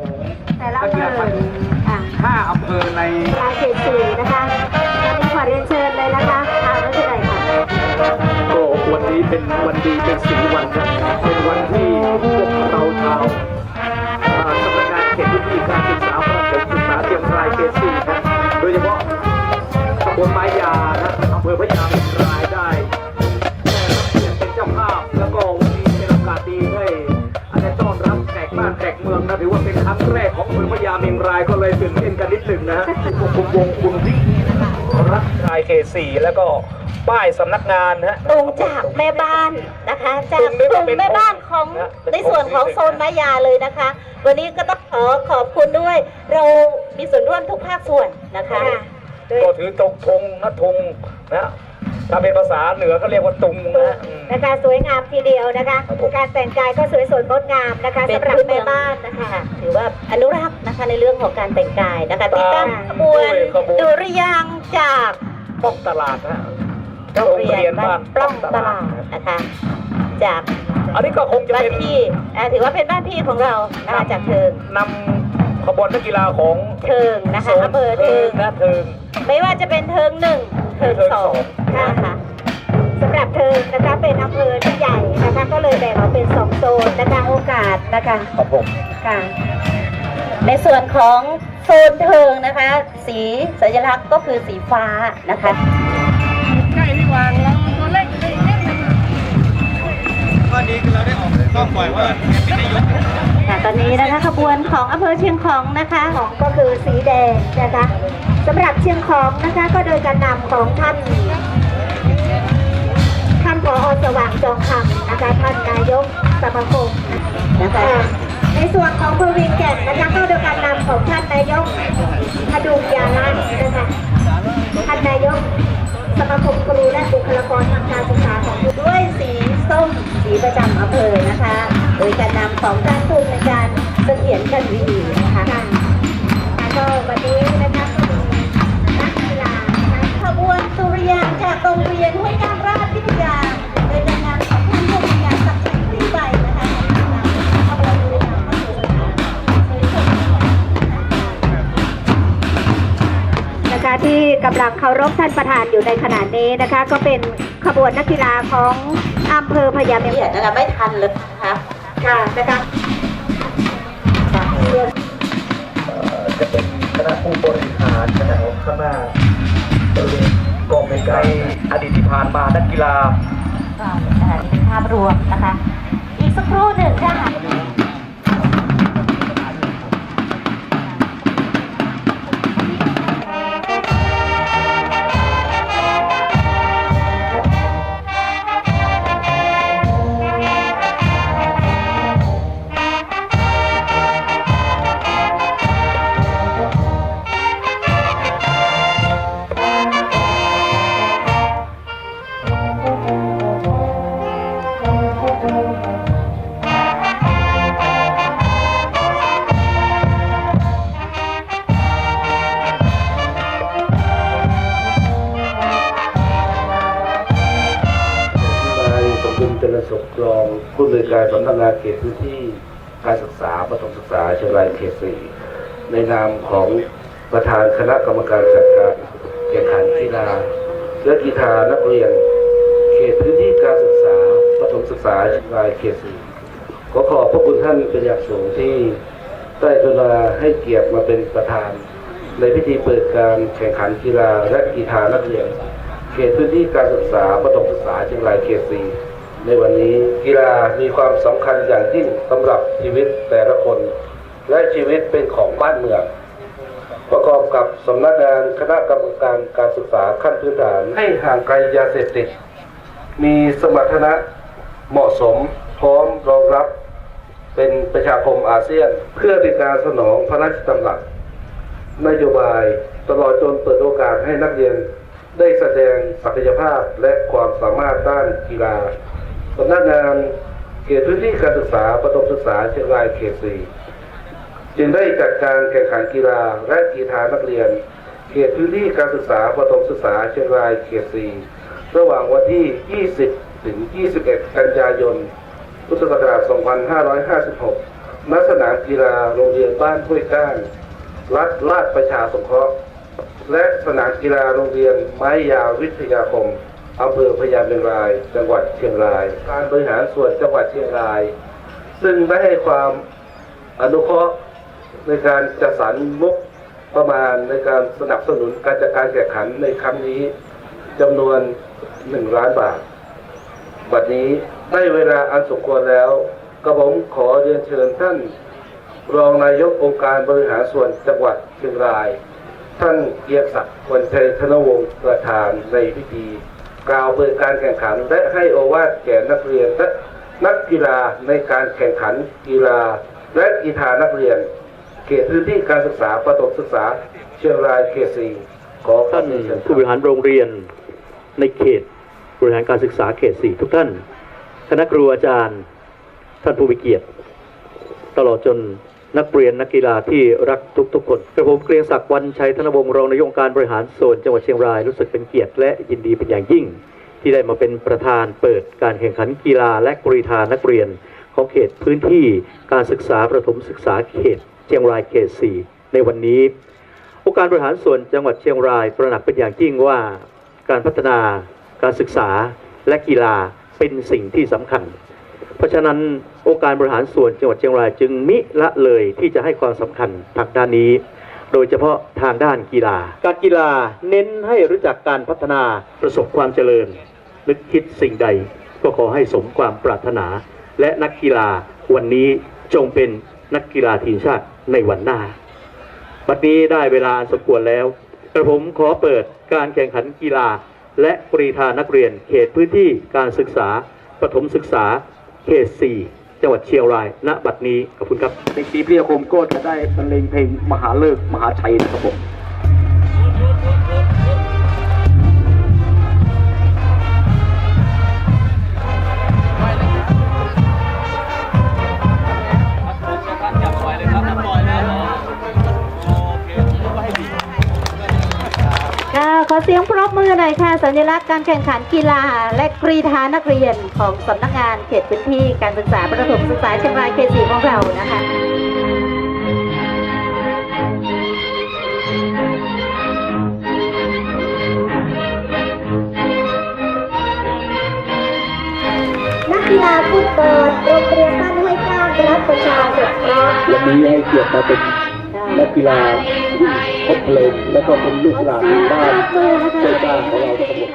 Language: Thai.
ของแต่ละนักกีฬาอำเภอค่ะห้าอำเภอในลายเขตสี่นะคะวันนี้ขอเรียนเชิญเลยนะคะทางนักแสดงค่ะก็วันนี้เป็นวันดีเป็นสีวันครับ 4 แล้วก็ป้ายสำนักงานฮะตรงจากแม่บ้านนะคะจากกลุ่แม่บ้านของในส่วนของโซนมายาเลยนะคะ วันนี้ก็ต้องขอขอบคุณด้วย เรามีส่วนร่วมทุกภาคส่วนนะคะก็ถือตรงธงนะทงนะถ้าเป็นภาษาเหนือเขาเรียกว่าตุงนะนะคะสวยงามทีเดียวนะคะ การแต่งกายก็สวยสดงดงามนะคะสำหรับแม่บ้านนะคะ ถือว่าอนุรักษ์นะคะในเรื่องของการแต่งกายนะคะติดตั้งขบวนดุริยางจาก ป้องตลาดนะโรงเรียนบ้านปล้องตลาดนะนะคะจากอันนี้ก็คงจะบ้านเป็นพี่อ่าถือว่าเป็นบ้านพี่ของเรานะคะจากเทิงนำขบวนนักกีฬาของเทิงนะคะโซนอำเภอเทิงนะเทิง ไม่ว่าจะเป็นเทิงหนึ่งเทิงสองเทิงสองนะคะสำหรับเธอนะคะเป็นอำเภอที่ใหญ่นะคะก็เลยแบ่งออกเป็นสองโซนนะคะโอกาสนะคะครับผมค่ะในส่วนของ โซนเทิงนะคะ สีสัญลักษณ์ก็คือสีฟ้านะคะใกล้ที่วางแล้วตัวเล็กนิดนึงก็ดีคือเราได้ออกต้องปล่อยว่าไม่ได้ยกค่ะตอนนี้นะคะขบวนของอำเภอเชียงของนะคะของก็คือสีแดงนะคะสำหรับเชียงของนะคะก็โดยการนำของท่านท่านผอสว่างจองคำนะคะท่านนายกสมาคมนะคะ ในส่วนของบริเวณแก่นนะคะก็โดยการนำของท่านนายกพดุงยาลันนะคะท่านนายกสมาคมครูและบุคลากรทางการศึกษาของด้วยสีส้มสีประจำอำเภอนะคะ โดยการนำของท่านผู้ในการเสถียรกันวีนะคะแล้วก็วันนี้นะคะก็มีนักกีฬาขบวนสุริยางจากโรงเรียนห้วยกาำลังเคารพท่านประธานอยู่ในขณะนี้นะคะ ก็เป็นขบวนนักกีฬาของอำเภอพญาเมงเนี่ยนะคะไม่ทันเลยนะคะค่ะนะคะจะเป็นคณะผู้บริหารคณะของข้างหน้าบริเวณกองเป็นไกอดีตที่ผ่านมานักกีฬาก็นะคะนี่เป็นภาพรวมนะคะ อีกสักครู่หนึ่งค่ะ จริญสุขรองผู้อำนวยการสำนักงานเขตพื้นที่การศึกษาประถมศึกษาเชียงรายเขตสี่ในนามของประธานคณะกรรมการจัดการแข่งขันกีฬาและกีฬานักเรียน เขตพื้นที่การศึกษาประถมศึกษาเชียงรายเขตสี่ขอขอบพระคุณท่านเป็นอย่างสูงที่ได้กรุณาให้เกียรติมาเป็นประธาน ในพิธีเปิดการแข่งขันกีฬาและกีฬานักเรียน เขตพื้นที่การศึกษาประถมศึกษาเชียงรายเขตสี่ ในวันนี้กีฬามีความสำคัญอย่างยิ่งสำหรับชีวิตแต่ละคน และชีวิตเป็นของบ้านเมืองประกอบกับสำนักงานคณะกรรมการการศึกษาขั้นพื้นฐานให้ห่างไกลยาเสพติด มีสมรรถนะเหมาะสมพร้อมรองรับเป็นประชาคมอาเซียน เพื่อเป็นการสนองพระราชดำรัสนโยบายตลอดจนเปิดโอกาสให้นักเรียนได้แสดงศักยภาพและความสามารถด้านกีฬา สำนักงานเขตพื้นที่การศึกษาประถมศึกษาเชียงรายเขตสี่จึงได้จัดการแข่งขันกีฬาและกีฬานักเรียน เขตพื้นที่การศึกษาประถมศึกษาเชียงรายเขตสี่ระหว่างวันที่ 20 ถึง 21 กันยายน พุทธศักราช 2556 ณ สนามกีฬาโรงเรียนบ้านห้วยก้าน รัฐราชประชาสงเคราะห์ และสนามกีฬาโรงเรียนไม้ยาววิทยาคม อำเภอพญาเมงราย จังหวัดเชียงราย การบริหารส่วนจังหวัดเชียงราย ซึ่งได้ให้ความอนุเคราะห์ในการจัดสรรงบประมาณในการสนับสนุนการจัดการแข่งขันในครั้งนี้จำนวน 1 ล้านบาท บัดนี้ได้เวลาอันสมควรแล้วกระผมขอเรียนเชิญท่าน รองนายกองค์การบริหารส่วนจังหวัดเชียงราย ท่านเกียรติศักดิ์ควรชัยธนวงศ์ประธานในพิธี กล่าวเปิดการแข่งขัน และให้โอวาทแก่นักเรียนและนักกีฬาในการแข่งขันกีฬา และกีฬานักเรียน เขตพื้นที่การศึกษาประถมศึกษา เชียงรายเขตสี่ขอท่านผู้บริหารโรงเรียนในเขตบริหารการศึกษาเขตสี่ทุกท่าน คณะครูอาจารย์ ท่านผู้มีเกียรติ ตลอดจน นักเรียนนักกีฬาที่รักทุกๆ คนกระผมเกรียงศักดิ์วันชัยธนวงศ์รองนายกองการบริหารส่วนจังหวัดเชียงรายรู้สึกเป็นเกียรติและยินดีเป็นอย่างยิ่ง ที่ได้มาเป็นประธานเปิดการแข่งขันกีฬาและกรีธานักเรียน ของเขตพื้นที่การศึกษาประถมศึกษาเขต เชียงรายเขตสี่ในวันนี้องค์การบริหารส่วนจังหวัดเชียงรายตระหนักเป็นอย่างยิ่งว่า การพัฒนาการศึกษาและกีฬาเป็นสิ่งที่สำคัญ เพราะฉะนั้นองค์การบริหารส่วนจังหวัดเชียงรายจึงมิละเลยที่จะให้ความสำคัญทางด้านนี้ โดยเฉพาะทางด้านกีฬา การกีฬาเน้นให้รู้จักการพัฒนาประสบความเจริญนึกคิดสิ่งใด ก็ขอให้สมความปรารถนา และนักกีฬาวันนี้จงเป็นนักกีฬาทีมชาติในวันหน้าบัดนี้ได้เวลาสมควรแล้วกระผมขอเปิดการแข่งขันกีฬา และกรีธานักเรียนเขตพื้นที่การศึกษาประถมศึกษา เขต4จังหวัดเชียงราย ณ บัดนี้ ขอบคุณครับ เด็กดีพิยาคมก็จะได้บรรเลงเพลงมหาเลิกมหาชัยนะครับผม เสียงปรบมือหน่อยค่ะสัญลักษณ์การแข่งขันกีฬา และกรีธานักเรียนของสำนักงานเขตพื้นที่การศึกษาประถมศึกษาเชียงรายเขตสีของเรานะคะนักกีฬาฟุตบอลโรงเรียนบ้านห้วยก้านรัฐประชาสงเคราะห์วันนี้ให้เกียรติมาเป็น นักกีฬาคบเพลิงและก็เป็นลูกหลานบ้านมือนะคะใจกลาของเราทั้งหมด